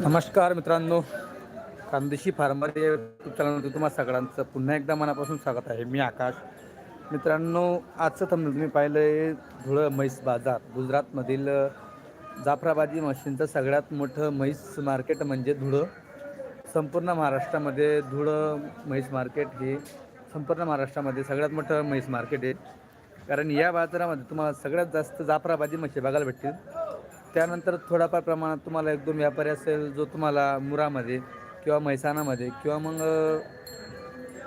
नमस्कार मित्रांनो Khandeshi farmer YouTube चॅनलमध्ये तुम्हा सगळ्यांचं पुन्हा एकदा मनापासून स्वागत आहे. मी आकाश. मित्रांनो आजचं थंबनेल तुम्ही पाहिलं आहे धुळं म्हैस बाजार. गुजरातमधील जाफराबादी म्हशींचं सगळ्यात मोठं म्हैस मार्केट म्हणजे धुळं. संपूर्ण महाराष्ट्रामध्ये धुळं म्हैस मार्केट हे संपूर्ण महाराष्ट्रामध्ये सगळ्यात मोठं म्हैस मार्केट आहे. कारण या बाजारामध्ये तुम्हाला सगळ्यात जास्त जाफराबादी म्हशी बघायला भेटतील. त्यानंतर थोडाफार प्रमाणात तुम्हाला एक दोन व्यापारी असेल जो तुम्हाला मुरामध्ये किंवा म्हैसाणामध्ये किंवा मग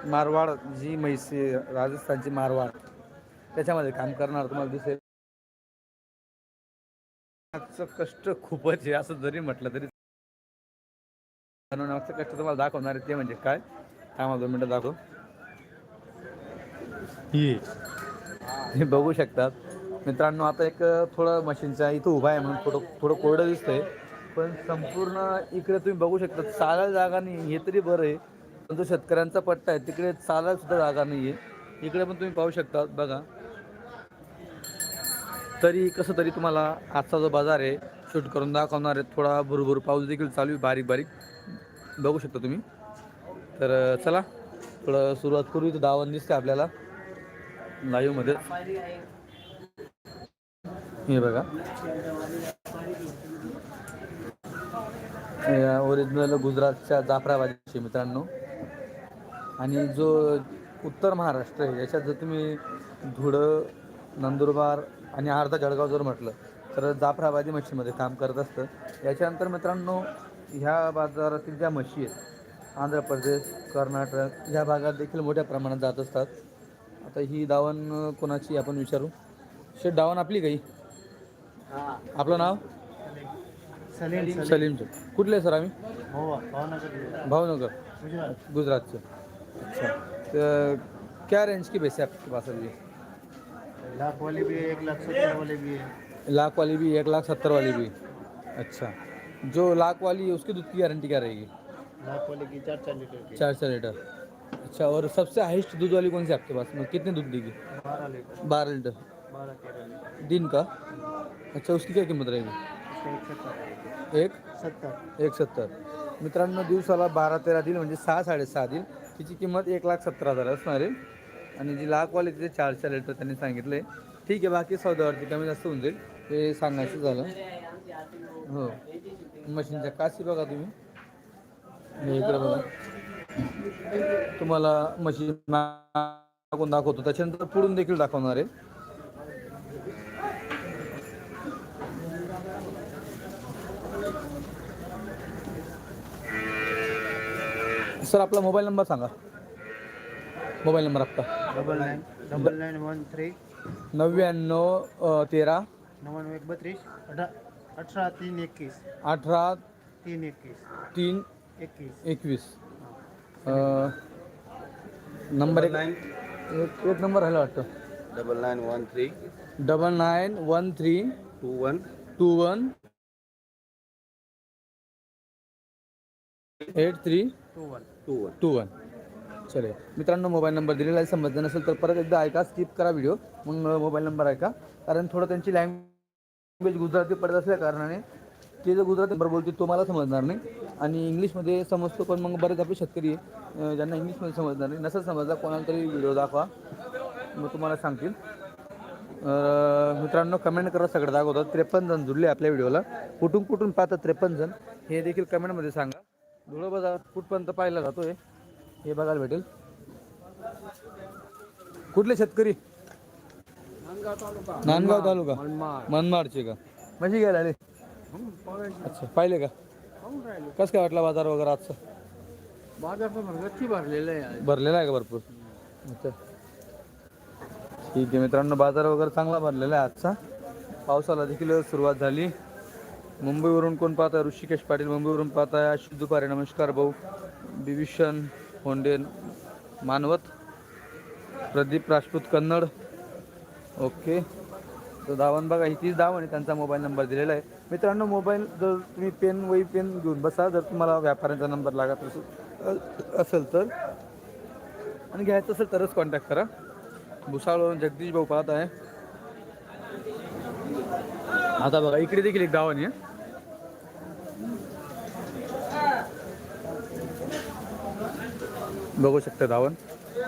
मारवाड जी म्हैस राजस्थानची मारवाड त्याच्यामध्ये काम करणार तुम्हाला दिसेल. आजचं कष्ट खूपच आहे असं जरी म्हटलं तरी. बनवण्याचं कष्ट तुम्हाला दाखवणार आहे ते म्हणजे काय? थांबा दोन मिनटं दाखव. ही हे बघू शकतात. मित्रांनो आता एक थोडं मशीनचा इथं उभा आहे म्हणून थोडं थोडं कोरडं दिसतंय. पण संपूर्ण इकडे तुम्ही बघू शकता चालायला जागा नाही हे तरी बरं आहे. पण जो शेतकऱ्यांचा पट्टा आहे तिकडे चालायला सुद्धा जागा नाही आहे इकडे पण तुम्ही पाहू शकता बघा. तरी कसं तरी तुम्हाला आजचा जो बाजार आहे शूट करून दाखवणार आहे. थोडा भुरभुर पाऊस देखील चालू आहे बारीक बारीक. बघू शकता तुम्ही. तर चला. थोडं सुरुवात करू इथं दावण दिसते आपल्याला. लाईव्हमध्ये हे बघा. ओरिजिनल गुजरातच्या जाफराबादीचे मित्रांनो. आणि जो उत्तर महाराष्ट्र आहे याच्यात जर तुम्ही धुळं नंदुरबार आणि अर्धा जळगाव जर म्हटलं तर जाफराबादी म्हशीमध्ये काम करत असतं. याच्यानंतर मित्रांनो ह्या बाजारातील ज्या म्हशी आहेत आंध्र प्रदेश कर्नाटक ह्या भागात देखील मोठ्या प्रमाणात जात असतात. आता ही दावण कोणाची आपण विचारू. शेट दावण आपली काही आपलं नाव? सलीम सलीमचं कुठले सर आम्ही? भावनगर भावनगर. गुजरात. से अच्छा. तो क्या रेंज की बेस है आपके पास अभी? लाख वाली भी है एक लाख सत्तर वाली भी है. लाख वाली भी एक लाख सत्तर वाली भी. अच्छा. जो लाख वाली है उसकी दूध की गारंटी क्या रहेगी? लाख वाली की चार चार लीटर चार चार लीटर. अच्छा और सबसे हाइस्ट दूध वाली कौन सी आपके पास? में कितने दूध देगी? बारह लीटर. बारह लीटर. दिन का? अच्छा उसकी क्या किंमत रहेगी? एक? सत्तर. एक सत्तर. मित्रांनो दिवसाला बारा तेरा दिल म्हणजे सहा साडेसहा दिल तिची किंमत एक लाख सत्तर हजार असणार आहे. आणि जी लाखवाली तिथे चार चार लिटर त्यांनी सांगितलं. आहे ठीक आहे बाकी सौदावरती कमी जास्त होऊन जाईल. ते सांगायचं झालं. हो. मशीनच्या काशी बघा तुम्ही. इकडे बघा. तुम्हाला मशीन दाखवतो. त्याच्यानंतर पुढून देखील दाखवणार आहे. सर आपला मोबाईल नंबर सांगा. मोबाईल नंबर आपका double nine double nine one three. नव्याण्णव अ, तेरा. नवानवे एक बत्तीस अठरा अठारह तीन इक्कीस अठरा तीन इक्कीस तीन एकवीस. अ, नंबर एक एक एक नंबर राहिला वाटतं. Double nine one three. Double nine one three two one. Two one. Eight three two one. Two one. Two one. चले. मित्रांनो मोबाईल नंबर दिलेला आहे समजलं नसेल तर परत एकदा ऐका स्किप करा व्हिडिओ मग मोबाईल नंबर ऐका. कारण थोडं त्यांची लँग्वेज गुजराती पडत असल्या कारणाने ते जर गुजराती नंबर बोलतील तो मला समजणार नाही. आणि इंग्लिशमध्ये समजतो पण मग बरेच आपले शेतकरी आहे, ज्यांना इंग्लिशमध्ये समजणार नाही. नसेल समजला कोणाला तरी व्हिडिओ दाखवा. मग तुम्हाला सांगतील. मित्रांनो कमेंट करा सगळं दाखवतात त्रेपन्न जण जुळले आपल्या व्हिडिओला कुठून कुठून पाहतात त्रेपन्न जण? हे देखील कमेंटमध्ये सांगा. धुळं बाजार कुठपर्यंत पाहायला जातोय हे बघायला भेटेल. कुठले शेतकरी? नांदगाव तालुका. मनमाडचे का? म्हणजे गेला आले. अच्छा पाहिले का? कसं काय वाटला बाजार वगैरे आजचा? बाजार भरलेलं आहे भरलेला आहे का भरपूर? अच्छा. ठीक आहे मित्रांनो बाजार वगैरे चांगला भरलेला आहे आजचा. पावसाला देखील सुरुवात झाली. मुंबईवरून कोण पाहताय ऋषिकेश पाटील मुंबईवरून पाहताय आहे. आशिष दुपारे नमस्कार भाऊ. बिभीषण होंडे मानवत. प्रदीप राजपूत कन्नड. ओके. तर दावण बघा ही तीच दावण आहे. त्यांचा मोबाईल नंबर दिलेला आहे. मित्रांनो मोबाईल जर तुम्ही पेन वही पेन घेऊन बसा जर तुम्हाला व्यापाऱ्यांचा नंबर लागत असेल असेल तर. आणि घ्यायचं असेल तरच कॉन्टॅक्ट करा. भुसाळवरून जगदीश भाऊ पाहत आहे. आता बघा इकडे देखील एक दावण आहे. बघू शकता धावण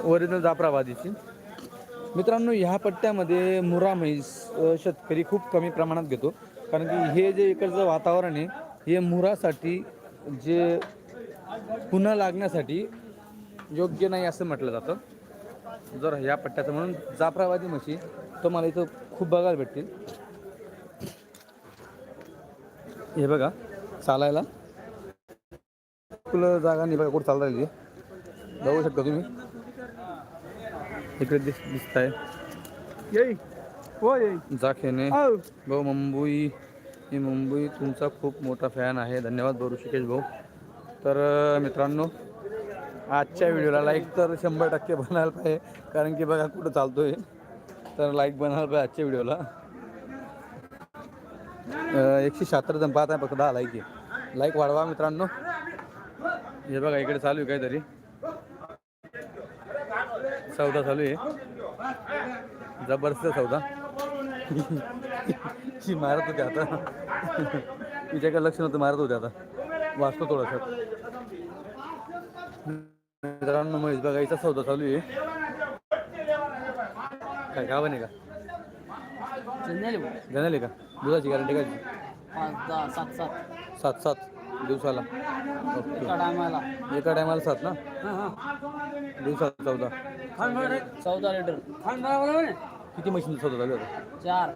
ओरिजिनल जाफराबादीची. मित्रांनो ह्या पट्ट्यामध्ये मुरा म्हैस शेतकरी खूप कमी प्रमाणात घेतो. कारण की हे जे इकडचं वातावरण आहे हे मुरासाठी जे पुन्हा लागण्यासाठी योग्य नाही असं म्हटलं जातं. जर ह्या पट्ट्याचं म्हणून जाफराबादी म्हशी तुम्हाला इथं खूप बघायला भेटतील. हे बघा चालायला. तुला जागा नाही बघा कुठं चालता येईल बघू शकता तुम्ही. इकडे दिस दिसत आहे येई. हो येई. जाखेने भाऊ मुंबई मी मुंबई तुमचा खूप मोठा फॅन आहे. धन्यवाद भाऊ ऋषिकेश भाऊ. तर मित्रांनो आजच्या व्हिडिओला लाईक तर शंभर टक्के बनायला पाहिजे. कारण की बघा कुठं चालतोय. तर लाईक बनायला पाहिजे आजच्या व्हिडिओला. एकशे शहात्तर जण पाहत आहे फक्त दहा लाईक आहे. लाईक वाढवा मित्रांनो. हे बघा इकडे चालू आहे काहीतरी. सौदा चालू आहे. जबरदस्त सौदा ती मारत होती आता. तिच्याकडे लक्ष नव्हतं मारत होते आता. वाचतो थोडंसं. मित्रांनो महेश बघायचा सौदा चालू आहे. काय गाव नाही का? जाणार का? दुधाची गॅरंटी काय? सात सात. सात सात. दिवसाला. ओके टायमाला. एका टायमाला सात ना? दिवसाला चौदा. चौदा लिटर किती मशीन आता? चार.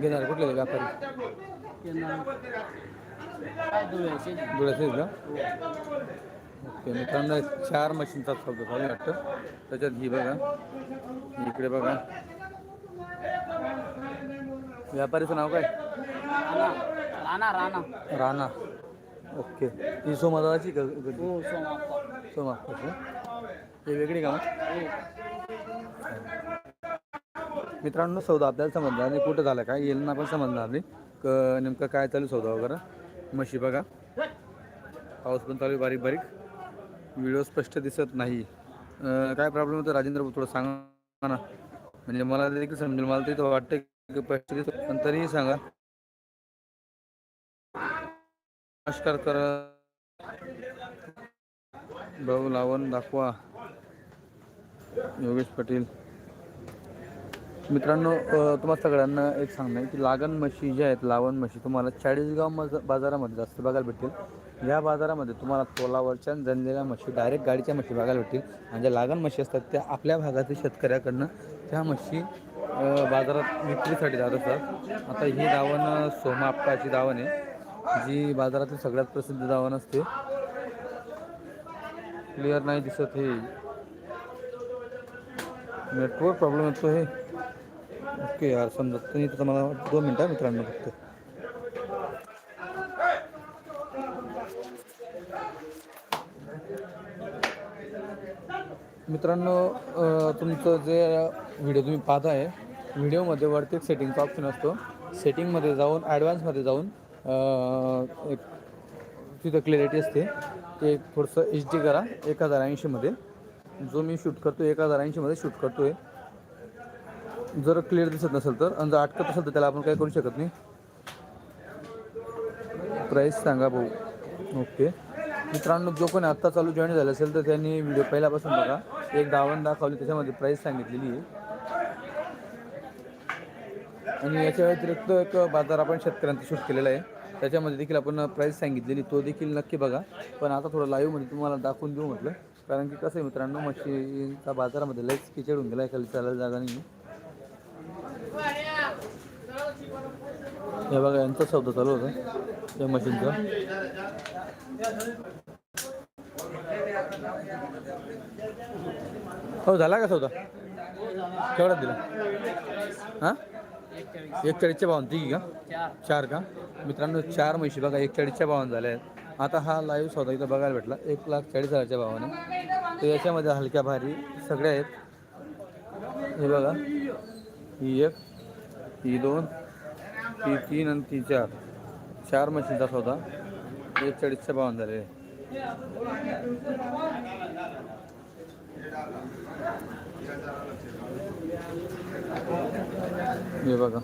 घेणार कुठले व्यापारी? काय धुळ्याचे डोळ्याचे का ओके मित्रांनो चार मशीनचा सौदा चालू आहे वाटतं. त्याच्यात ही बघा. इकडे बघा. व्यापारीचं नाव काय? राणा राणा. राणा. ओके. ही सोमादाची का हो सोमा हे वेगळी का? मित्रांनो सौदा आपल्याला समजणार नाही. कुठं झालं काय? येईल ना पण समजणार नाही. क नेमकं काय चालू सौदा वगैरे? म्हशी बघा. पाऊस पण चालू आहे बारीक बारीक. व्हिडिओ स्पष्ट दिसत नाही. काय प्रॉब्लेम होतो? राजेंद्र थोडं सांगा ना. म्हणजे मला देखील समजेल. मला तरी वाटतं की स्पष्ट दिसत पण तरीही सांगा. नमस्कार कर. भाऊ लावण दाखवा. योगेश पाटील. मित्रांनो तुम्हाला सगळ्यांना एक सांगणं आहे की लागण म्हशी ज्या आहेत लावण म्हशी तुम्हाला चाळीसगाव मज बाजारामध्ये जास्त बघायला भेटतील. या बाजारामध्ये तुम्हाला तोलावरच्या जनलेल्या म्हशी डायरेक्ट गाडीच्या म्हशी बघायला भेटतील. आणि ज्या लागण म्हशी असतात त्या आपल्या भागातील शेतकऱ्याकडनं त्या म्हशी बाजारात विक्रीसाठी जात असतात. आता ही दावण अ, सोमा आप्पाची दावण आहे. जी बाजारातील सगळ्यात प्रसिद्ध दावण असते. क्लिअर नाही दिसत हे. नेटवर्क प्रॉब्लेम येतो हे. ओके यार समजत नाही तर मला दोन मिनटं मित्रांनो फक्त. मित्रांनो तुमचं जे व्हिडिओ तुम्ही पाहताय व्हिडिओमध्ये वरती एक सेटिंगचा ऑप्शन असतो. सेटिंगमध्ये जाऊन ॲडव्हान्समध्ये जाऊन एक तिथं क्लॅरिटी असते. ते थोडंसं एच डी करा एक हजार ऐंशीमध्ये जो मी शूट करतो एक हजार ऐंशीमध्ये शूट करतो आहे जर क्लिअर दिसत नसेल तर आणि जर अटकत असेल तर त्याला आपण काय करू शकत नाही. प्राईस सांगा भाऊ. ओके मित्रांनो जो कोणी आत्ता चालू जॉईन झाला असेल तर त्यांनी व्हिडिओ पहिल्यापासून बघा. एक दावण दाखवली त्याच्यामध्ये प्राईस सांगितलेली आहे. आणि याच्या व्यतिरिक्त एक बाजार आपण शेतकऱ्यांचा शूट केलेला आहे. त्याच्यामध्ये देखील आपण प्राईस सांगितलेली तो देखील नक्की बघा. पण आता थोडं लाईव्हमध्ये तुम्हाला दाखवून देऊ म्हटलं. कारण की कसं आहे मित्रांनो मच्छीचा बाजारामध्ये लईच किचड होऊन गेला आहे खाली चालायला जागा नाही हे बघा यांचा सौदा चालू होता त्या मशीनचा. हो झाला का सौदा? केवढा दिला? हां? एक चाळीसच्या भावान तिघी का? चार का? मित्रांनो चार म्हशी बघा एक चाळीसच्या भावान झाल्या आहेत. आता हा लाईव्ह सौदा इथं बघायला भेटला. एक लाख चाळीस हजारच्या भावाने. तर याच्यामध्ये हलक्या भारी सगळ्या आहेत. हे बघा. ही एक ही दोन ती तीन आणि ती चार. चार म्हशींचा सौदा. एक चाळीसच्या भावान झालेले आहे हे बघा.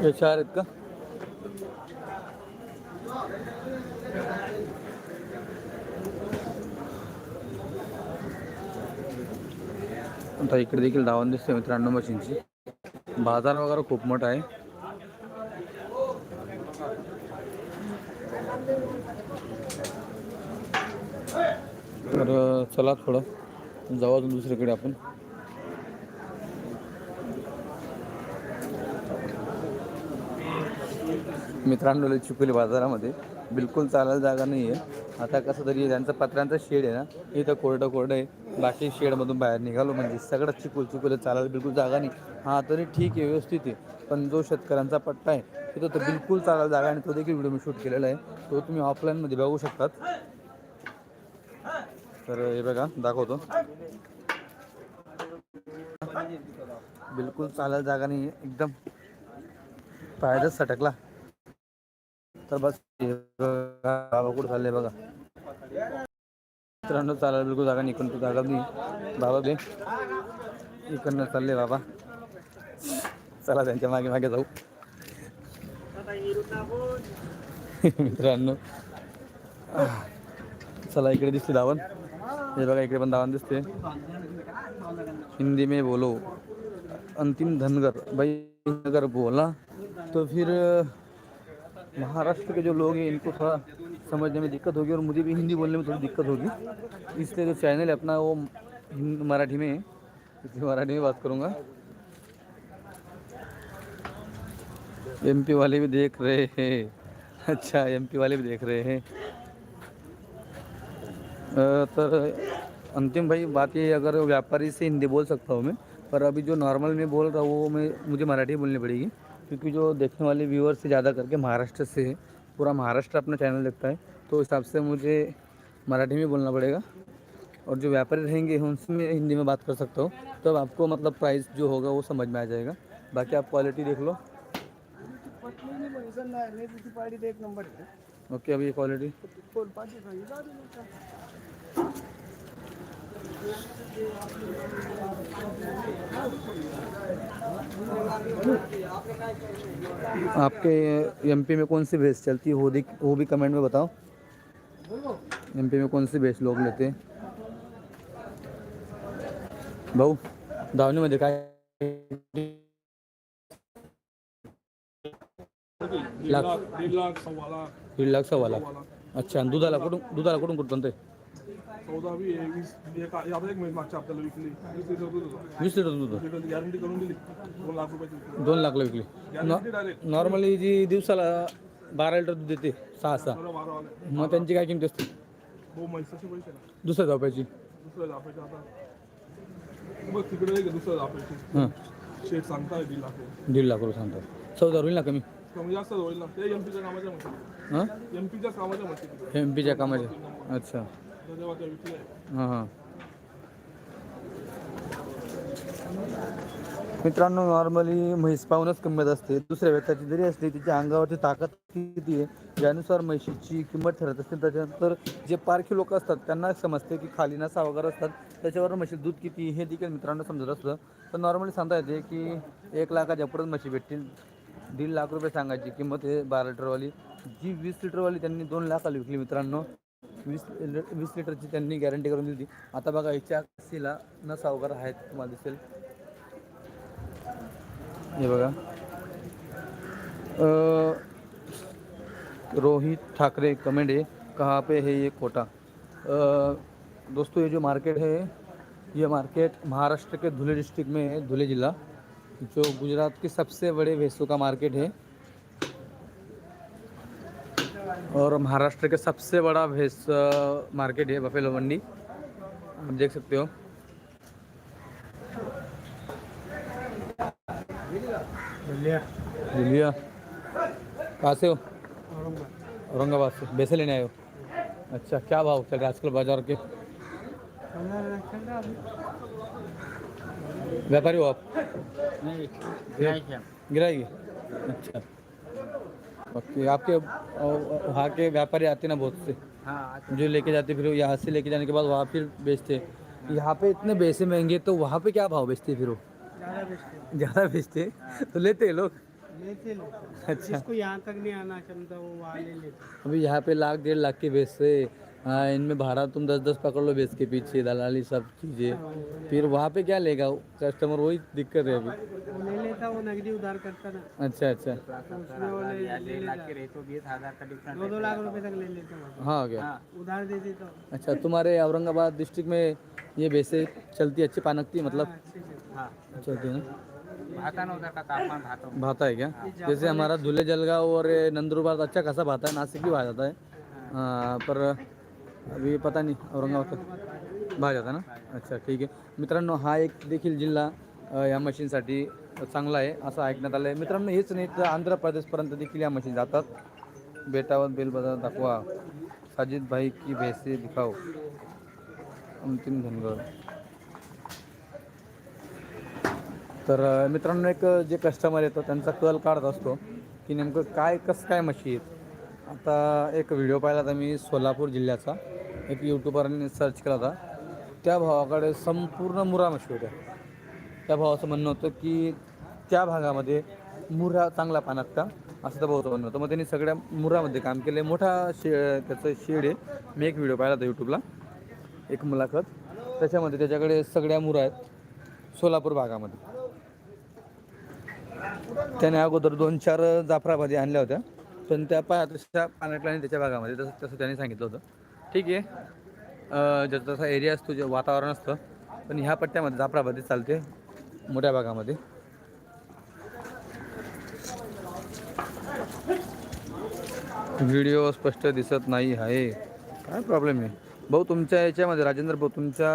हे चार आहेत का? आता इकडे देखील धावण दिसते मित्रांनो मशीनची. बाजार वगैरे खूप मोठा आहे. तर चला थोडं. जाऊ अजून दुसरीकडे आपण. मित्रांनो लय बाजारामध्ये. बिलकुल चालायला जागा नाही आहे आता कसं तरी त्यांचा पत्र्यांचा शेड आहे ना इथं कोरडं कोरडं आहे. बाकी शेडमधून बाहेर निघालो म्हणजे सगळं चिकूल चिखल चालायला बिलकुल जागा नाही. हा तरी ठीक आहे व्यवस्थित आहे. पण जो शेतकऱ्यांचा पट्टा आहे तिथं तर बिलकुल चालायला जागा आणि तो देखील व्हिडिओ मी शूट केलेला आहे. तो तुम्ही ऑफलाईनमध्ये बघू शकतात. तर हे बघा दाखवतो. बिलकुल चालायला जागा नाही एकदम पायरच सटकला. तर बस बघा, कुठं चालले बघा. मित्रांनो चालायला बिलकुल जागा नाही इकडून जागा नाही. बाबा बे इकडनं चालले बाबा. चला त्यांच्या मागे मागे जाऊ. मित्रांनो चला इकडे दिसते धावण. हे बघा इकडे पण धावण दिसते हिंदी में बोलो। अंतिम धनगर। भाई अगर बोला तो फिर, महाराष्ट्र के जो लोग हैं, इनको थोड़ा समझने में दिक्कत होगी और मुझे भी हिंदी बोलने में थोड़ी दिक्कत होगी। इसलिए जो चैनल है अपना, वो मराठी में है। इसलिए मराठी में बात करूँगा। एमपी वाले भी देख रहे हैं। अच्छा एमपी वाले भी देख रहे हैं। तर अंतिम भाई बात ये अगर व्यापारी से हिंदी बोल सकता हूँ मैं पर अभी जो नॉर्मल में बोल रहा हूँ वो मैं मुझे मराठी बोलनी पड़ेगी क्योंकि जो देखने वाले व्यूअर से ज़्यादा करके महाराष्ट्र से है पूरा महाराष्ट्र अपना चैनल देखता है तो उस हिसाब से मुझे मराठी में बोलना पड़ेगा। और जो व्यापारी रहेंगे उनसे मैं हिंदी में बात कर सकता हूँ तब आपको मतलब प्राइस जो होगा वो समझ में आ जाएगा। बाकी आप क्वालिटी देख लो। ओके अभी ये क्वालिटी आपके एमपी में कौन सी भैंस चलती है? वो भी वो भी कमेंट में बताओ। एमपी में कौन सी भैंस लोग लेते हैं? भाऊ काय लाख दीड लाख लाख दीड लाख। सव्वा लाख अच्छा दुधाला कुठून दुधाला कुठून कुठपर्यंत आहे चौदा बी आहे वीस एका आता एक मिनिट मागच्या आपल्याला विकली. वीस लिटर दूध होतं. वीस लिटर दूध लिटर गॅरंटी करून दिली. दोन लाख रुपयाची विकली. दोन लाखला विकली. डायरेक्ट नॉर्मली जी दिवसाला बारा लिटर दूध देते सहा सहा. बरं बारा आले मग त्यांची काय किंमत असते? हो म्हैसाचे पैसे ना. दुसऱ्या जापायचे आता. बघ तिकडे दुसऱ्या जापायचे हां. शेट सांगताय दीड लाख आहे. दीड लाख रुपये सांगतात. चौदा होईल ना कमी? कमी जास्त होईल ना. ते एम पीच्या कामाच्या हां? एम पीच्या कामाच्या म्हशी एम पीच्या कामाचे अच्छा. हां. हां मित्रांनो नॉर्मली म्हैस पाहूनच किंमत असते. दुसऱ्या व्यक्तीची जरी असली तिच्या अंगावरची ताकद किती आहे ज्यानुसार म्हशीची किंमत ठरत असते त्याच्यानंतर जे पारखी लोक असतात त्यांना समजते की खाली नसा वगैरे असतात त्याच्यावर म्हशी दूध किती हे देखील मित्रांनो समजत असतं. तर नॉर्मली सांगता येते की एक लाखाच्या पुढे म्हशी भेटतील. दीड लाख रुपये सांगायची किंमत हे बारा लिटरवाली. जी वीस लिटरवाली त्यांनी दोन लाखाला विकली मित्रांनो. वीस वीस लिटरची त्यांनी गॅरंटी करून दिली आता बघा, याच्या कसीला नसा वगैरे आहेत, तुम्हाला दिसेल. हे बघा. रोहित ठाकरे कमेंट है कहाँ पे है ये कोटा? दोस्तों, ये जो मार्केट है, ये मार्केट महाराष्ट्र के धुले डिस्ट्रिक्ट में है, धुले जिला, जो गुजरात के सबसे बड़े भैंसों का मार्केट है। और महाराष्ट्र के सबसे बड़ा भैंस मार्केट है बफेलो मंडी। आप देख सकते हो। दिल्लिया कहाँ से हो? औरंगाबाद से। भैंसे लेने आए हो? अच्छा क्या भाव चल रहा है आजकल बाज़ार के? व्यापारी हो आप? गिराएगी अच्छा। ओके आपके वहाँ के व्यापारी आते ना बहुत से? हाँ जो लेके जाते फिर यहाँ से लेके जाने के बाद वहाँ फिर बेचते। यहाँ पे इतने पैसे महँगे तो वहाँ पे क्या भाव बेचते फिर वो? ज़्यादा बेचते तो लेते हैं लोग। लेते लोग। अच्छा। जिसको यहाँ तक नहीं आना चाहता वो वहाँ ले लेते अभी यहाँ पे लाख डेढ़ लाख के से हाँ, इनमें भाड़ा तुम दस दस पकड़ लो बेच के पीछे दलाली सब चीज़ें। फिर वहाँ पे क्या लेगा? कस्टमर वही दिक्कत है अभी। ले लेता वो नगदी उधार करता ना। अच्छा अच्छा। तो बीस दो दो लाख रुपए तक ले लेते हाँ क्या उधार दे देता। अच्छा तुम्हारे औरंगाबाद डिस्ट्रिक्ट में ये भैंसे चलती अच्छी पानकती मतलब? अच्छे से हाँ। चलती है ना? भाता है क्या? जैसे हमारा धुले जलगांव और नंदुरबार अच्छा खासा भाता है नासिक भी जाता है। हाँ, पर अभी पता नहीं औरंगाबाद का। ना? अच्छा ठीक आहे मित्रांनो हा एक देखील जिल्हा या मशीनसाठी चांगला आहे असं ऐकण्यात आलं आहे मित्रांनो हेच नाही तर आंध्र प्रदेशपर्यंत देखील या मशीन जातात. बेटावर बेल बाजार दाखवा. साजिद भाई की भैसे दिखाओ. अंतिम धनगर. तर मित्रांनो एक जे कस्टमर येतो त्यांचा कल काढत असतो की नेमकं काय कसं काय मशी आहेत? आता एक व्हिडिओ पाहिला होता मी सोलापूर जिल्ह्याचा. एक यूट्यूबरने सर्च केला होता. त्या भावाकडे संपूर्ण मुरा म्हशी होत्या त्या भावाचं म्हणणं होतं की त्या भागामध्ये मुरा चांगला पानात असं त्या भाऊचं म्हणणं होतं. मग त्यांनी सगळ्या मुरामध्ये काम केलं. मोठा शे त्याचं शेड आहे. मी एक व्हिडिओ पाहिला होता यूट्यूबला एक मुलाखत. त्याच्यामध्ये त्याच्याकडे सगळ्या मुरा आहेत. सोलापूर भागामध्ये. त्याने अगोदर दोन चार जाफराबादी आणल्या होत्या. पण त्या पा तशा पाण्यातल्या आणि त्याच्या भागामध्ये तसं तसं त्याने सांगितलं होतं. ठीक आहे. ज्याचा तसा एरिया असतो जे वातावरण असतं पण ह्या पट्ट्यामध्ये जाफराबादी चालते मोठ्या भागामध्ये. व्हिडिओ स्पष्ट दिसत नाही आहे. काय प्रॉब्लेम आहे? भाऊ तुमच्या याच्यामध्ये राजेंद्र भाऊ तुमच्या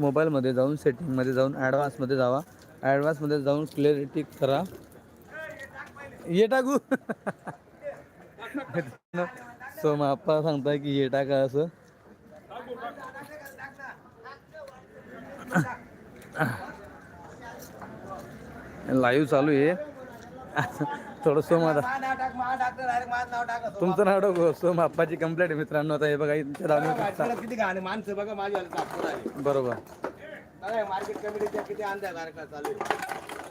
मोबाईलमध्ये जाऊन सेटिंगमध्ये जाऊन ॲडव्हान्समध्ये जावा. ॲडव्हान्समध्ये जाऊन क्लिअरिटी करा. ये टाकू. सो मग आप्पा सांगताय की ये टाका असं लाईव्ह चालू आहे. थोडं सोम आता तुमचं नाव टाकू. सोम आप्पाची कंप्लेंट आहे मित्रांनो. आता हे बघा इथच्या दावणीवर किती घाण माणसं बघा बरोबर. मार्केट कमिटीच्या किती अंधा कार्यक्रम चालू आहे.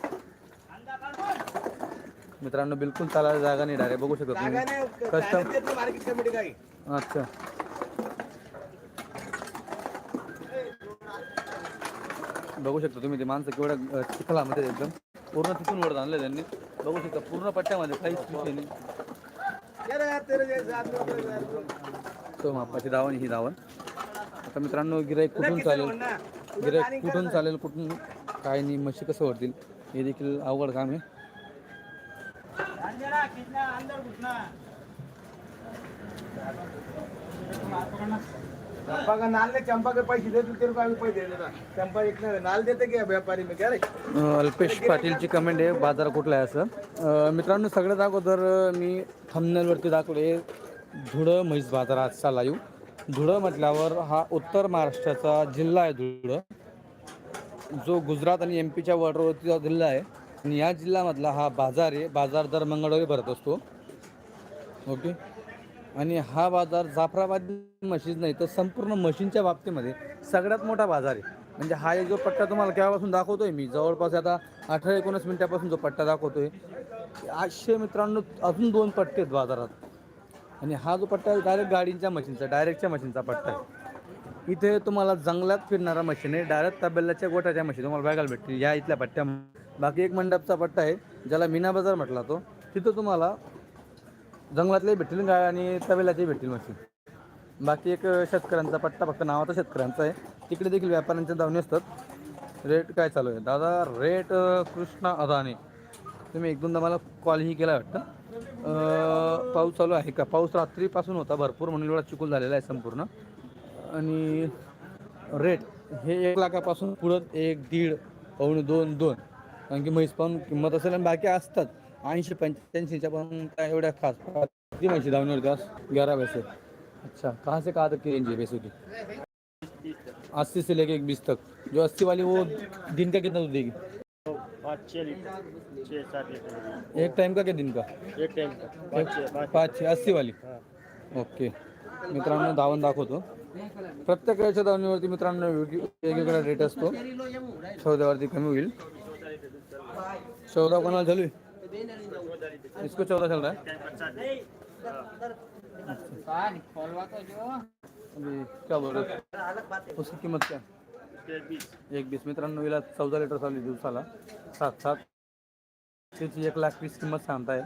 मित्रांनो बिलकुल चालायला जागा नाही डायरेक्ट बघू शकता तुम्ही. नाही कस्टम मार्केट कमिटी काही अच्छा. बघू शकता तुम्ही ते माणसं केवढ्या चिखलामध्ये एकदम. पूर्ण तिथून वर आणलं त्यांनी. बघू शकता पूर्ण पट्ट्यामध्ये काहीच विषय नाही तो मापाची दावण ही दावण आता मित्रांनो गिराईक कुठून चालेल? गिराईक कुठून चालेल कुठून? काय नाही म्हशी कसं वरतील हे देखील अवघड काम आहे. चंपा का नाल ने चंपा के पैसे दे तू तेरे को अभी पैसे दे देना चंपा एक ना नाल देते क्या व्यापारी में? क्या रे? अ, अल्पेश पाटीलची कमेंट आहे बाजार कुठला आहे असं? मित्रांनो सगळ्यात अगोदर मी थंबनेलवरती दाखवले धुळं म्हैस बाजार आजचा लाईव्ह धुळं म्हटल्यावर हा उत्तर महाराष्ट्राचा जिल्हा आहे धुळं. जो गुजरात आणि एम पीच्या बॉर्डरवरतीचा जिल्हा आहे. आणि या जिल्ह्यामधला हा बाजार आहे. बाजार दर मंगळवारी भरत असतो. ओके? आणि हा बाजार जाफराबाद मशीद नाही तर संपूर्ण मशीनच्या बाबतीमध्ये सगळ्यात मोठा बाजार आहे. म्हणजे हा एक जो पट्टा तुम्हाला केव्हापासून दाखवतोय मी जवळपास आता अठरा एकोणीस मिनिटापासून जो पट्टा दाखवतोय आठशे मित्रांनो अजून दोन पट्टे आहेत बाजारात. आणि हा जो पट्टा आहे डायरेक्ट गाडींच्या मशीनचा डायरेक्टच्या मशीनचा पट्टा आहे. इथे तुम्हाला जंगलात फिरणारा मशीन आहे डायरेक्ट तबेल्याच्या गोठ्याच्या मशीन तुम्हाला बघायला भेटतील या इथल्या पट्ट्या बाकी एक मंडपचा पट्टा आहे ज्याला मीना बाजार म्हटला तो. तिथं तुम्हाला जंगलातले भेटतील गाय आणि तबेल्याचे भेटतील मशीन बाकी एक शेतकऱ्यांचा पट्टा फक्त नावाचा शेतकऱ्यांचा आहे. तिकडे देखील व्यापाऱ्यांच्या दावणी असतात. रेट काय चालू आहे? दादा रेट कृष्णा अदाने. तुम्ही एक दोनदा मला कॉलही केला वाटतं. पाऊस चालू आहे का? पाऊस रात्रीपासून होता भरपूर म्हणून एवढा चिकूल झालेला आहे संपूर्ण. आणि रेट हे एक लाखापासून पुढं एक दीड पावणे दोन दोन. कारण की म्हैस पाहून किंमत असेल आणि बाकी असतात. ऐंशी पंच्याऐंशीच्या पण काय एवढ्या खास किती म्हशी धावणार होत्या ग्यारह पैसे अच्छा कहाँ से कहाँ तक की रेंज है पैसों की अस्सी से लेके एक बीस तक. जो अस्सी वाली वो दिन का कितना दूध देगी? एक टाइम का क्या दिन का? एक टाइम का पाच छे अस्सी वाली? ओके. मित्रांनो धावण दाखवतो. प्रत्येक वेळेच्या धावणीवरती मित्रांनो वेगळी- वेगवेगळा रेट असतो. सौद्यावरती कमी होईल. सौदा कोणाला चालू। आहे इसको चौदह चल रहा है। क्या बोल रहे उसकी किंमत क्या? एक बीस। मित्रांनो, हिला चौदा लिटर चालू आहे दिवसाला सात सात। एक लाख वीस किंमत सांगताय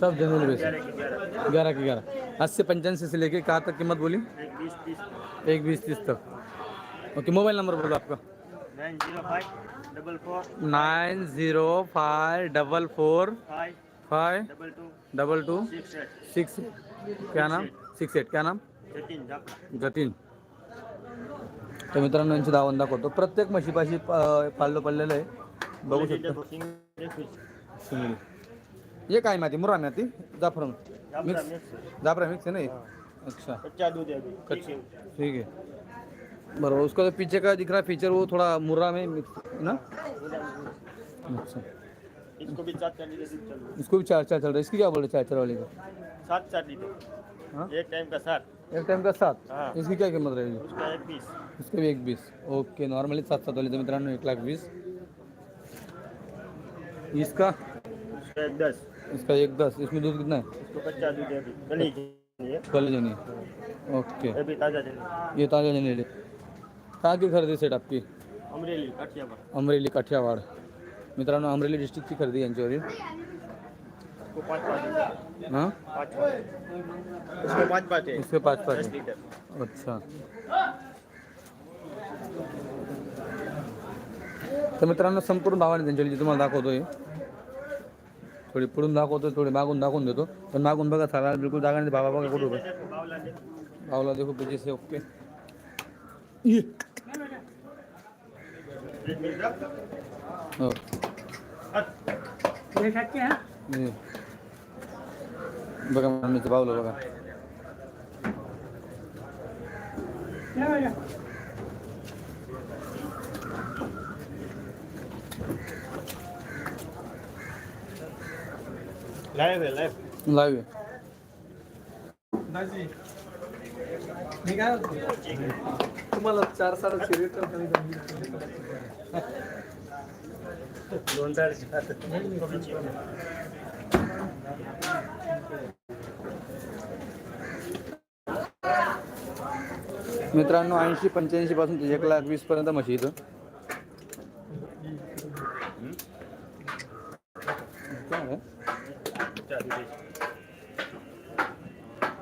सब जनरल बेस ग्यारह की ग्यारह। अस्सी पंचानवे से लेके कहाँ तक कीमत बोली। एक बीस, तीस तक। ओके मोबाइल नंबर बोलो आपका. Nine zero five double four five double two double two six क्या नाम? Six eight. क्या नाम? जतीन. तर मित्रांनो यांची दावण दाखवतो. प्रत्येक म्हशीपाशी प- पाल्लो पडलेलं आहे. बघू शकतो. सुनील. ये काय माती? मुरा माती? जाफरन मिक्स? जाफरा मिक्स है ना? अच्छा. कच्चा ठीक है बराबर उसका जो पीछे का दिख रहा है फीचर वो थोड़ा मुर्रा में ना? अच्छा। इसको भी चार लीटर इसको भी चार चार चल रहा है। इसकी क्या बोल रहे चार चार वाले का? सात चार लीटर। हाँ? एक टाइम का सात। एक टाइम का सात? हाँ। इसकी क्या किंमत रहेगी? उसका एक भी एक बीस। ओके नॉर्मली सात सात वाले तो मित्रांनो एक लाख बीस। इसका? एक दस। इसका एक दस। इसमें दूध कितना है? इसको कच्चा दूध है अभी। है। कल जनी ओके। अभी ताज़ा ये ताज़ा जनी कहाँ की खरेदी सेट आपकी? अमरेली काठियावाड़। अमरेली काठियावाड। मित्रांनो अमरेली डिस्ट्रिक्टची खरेदी यांच्यावरील उसको पाँच पाँच लीटर हाँ? पाँच पाँच उसको पाँच पाँच है। इसके अच्छा। तर मित्रांनो संपूर्ण भावाने त्यांच्या जी तुम्हाला दाखवतोय. थोडी पुढून दाखवतो थोडी मागून दाखवून देतो. पण मागून बघा सगळ्या बिलकुल जागा नाही बाबा बघा कुठं उभे आहे. बावला ले भावला देखो पीछे से ओके. ये हो. बघा मम्मीचं पावलं बघा लाईव्ह आहे मी? तुम्हाला चार साडे मित्रांनो, ऐंशी पंच्याऐंशी पासून एक लाख वीस पर्यंत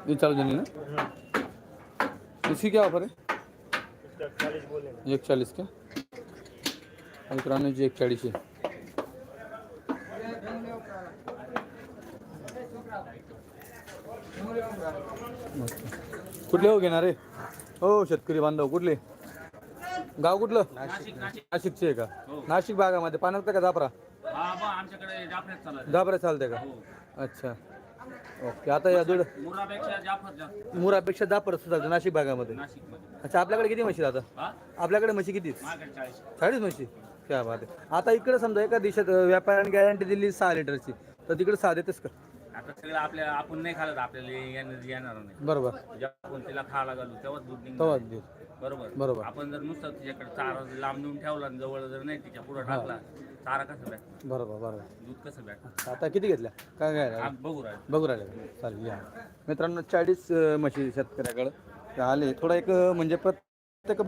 ये चालू जनी ना? इसकी क्या ऑफ़र है एक चाळीस का मित्रांनो जी एक चाळीस आहे कुठले हो घेणार? हो शेतकरी बांधव कुठले? गाव कुठलं? नाशिकचे आहे का? नाशिक भागामध्ये. पाण्यात का आमच्याकडे जाफरात चालत का? अच्छा. ओके आता या दीड मुरापेक्षा जाफर चालतं नाशिक भागामध्ये. अच्छा आपल्याकडे किती म्हशी आता? आपल्याकडे म्हशी किती चाळीस म्हशी. क्या बात आहे आता इकडे समजा एका देशात अं, व्यापाऱ्याने गॅरंटी दिली सहा लिटरची तर तिकडे सहा देतेस का आता सगळं आपल्या आपण नाही खालत आपल्याला येणार येणार नाही. बरोबर. जेव्हा आपण तिला खायला घालू तेव्हाच दूध निघणार. तेव्हाच देऊ बरोबर. बरोबर. आपण जर नुसतं तिच्याकडे चारा लांब नेऊन ठेवला आणि जवळ जर नाही तिच्या पुढे टाकला चारा कसं भेट बरोबर बरोबर. दूध कसं भेट आता किती घेतल्या? काय काय? बघू राहील. बघू राहिले. चालेल या. मित्रांनो चाळीस म्हशी शेतकऱ्याकडं. आले. थोडा एक म्हणजे प्रत्येक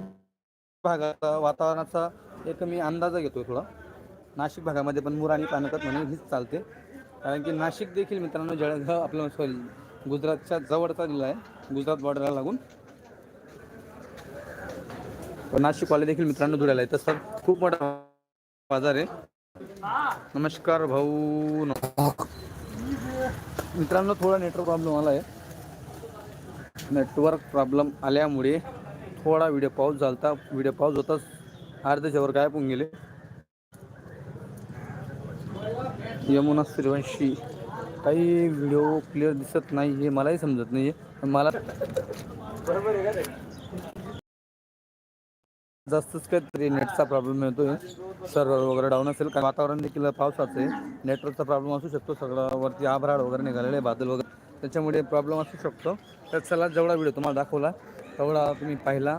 भागाचा वातावरणाचा एक मी अंदाजा घेतो थोडा. नाशिक भागामध्ये पण मुराणी पानकत म्हणून हीच चालते. कारण की नाशिक देखील मित्रांनो जळगाव आपलं सॉरी गुजरातच्या जवळचा जिल्हा आहे. गुजरात बॉर्डरला लागून. नाशिकवाले देखील मित्रांनो धुळ्याला आहे तसं खूप मोठा बाजार आहे. नमस्कार भाऊ. मित्रांनो थोडा नेटवर्क प्रॉब्लेम आला आहे. नेटवर्क प्रॉब्लेम आल्यामुळे थोडा व्हिडिओ पाऊस झालता. व्हिडिओ पाऊस होताच अर्ध्याच्या वर गायब होऊन गेले. यमुना सूर्यवंशी काही व्हिडिओ क्लिअर दिसत नाही हे मलाही समजत नाही पण मला जास्तच काहीतरी नेटचा प्रॉब्लेम येतोय. सर्व्हर वगैरे डाऊन असेल. कारण वातावरण देखील पावसाचं आहे. नेटवर्कचा प्रॉब्लेम असू शकतो. सगळं वरती आभराड वगैरे निघालेले आहे. बादल वगैरे. त्याच्यामुळे प्रॉब्लेम असू शकतो. तर चला जेवढा व्हिडिओ तुम्हाला दाखवला तेवढा तुम्ही पाहिला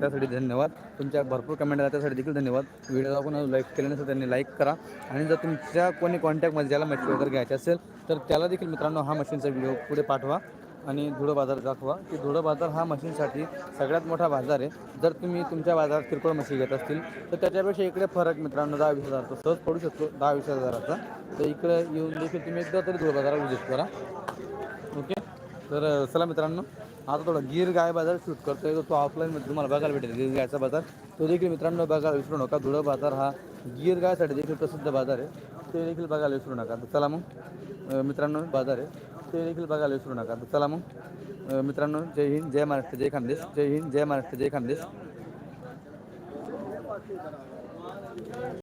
त्यासाठी धन्यवाद. तुमच्या भरपूर कमेंट आल्या त्यासाठी देखील धन्यवाद. व्हिडिओला कोण लाईक केलं नसेल त्यांनी लाईक करा. आणि जर तुमच्या कोणी कॉन्टॅक्टमध्ये ज्याला मच्छी वगैरे घ्यायची असेल तर त्याला देखील मित्रांनो हा मशीनचा व्हिडिओ पुढे पाठवा. आणि धुळं बाजार दाखवा. की धुळं बाजार हा मशीनसाठी सगळ्यात मोठा बाजार आहे. जर तुम्ही तुमच्या बाजारात किरकोळ मशीन घेत असतील तर त्याच्यापेक्षा इकडे फरक मित्रांनो दहा वीस हजारचा सहज पडू शकतो. दहा वीस हजाराचा. तर इकडे येऊन देखील तुम्ही एकदा तरी धुळं बाजारात व्हिजिट करा. ओके तर चला मित्रांनो. आता थोडा गिर गाय बाजार शूट करतोय. तो ऑफलाईनमध्ये तुम्हाला बघायला भेटेल गिर गायचा बाजार तो देखील मित्रांनो बघायला विसरू नका. धुळं बाजार हा गिर गायसाठी देखील प्रसिद्ध बाजार आहे. ते देखील बघायला विसरू नका. तर चला मग. मित्रांनो बाजार आहे. ते देखील बघायला विसरू नका. तर चला मग. मित्रांनो जय हिंद जय महाराष्ट्र जय खानदेश. जय हिंद जय महाराष्ट्र जय खानदेश.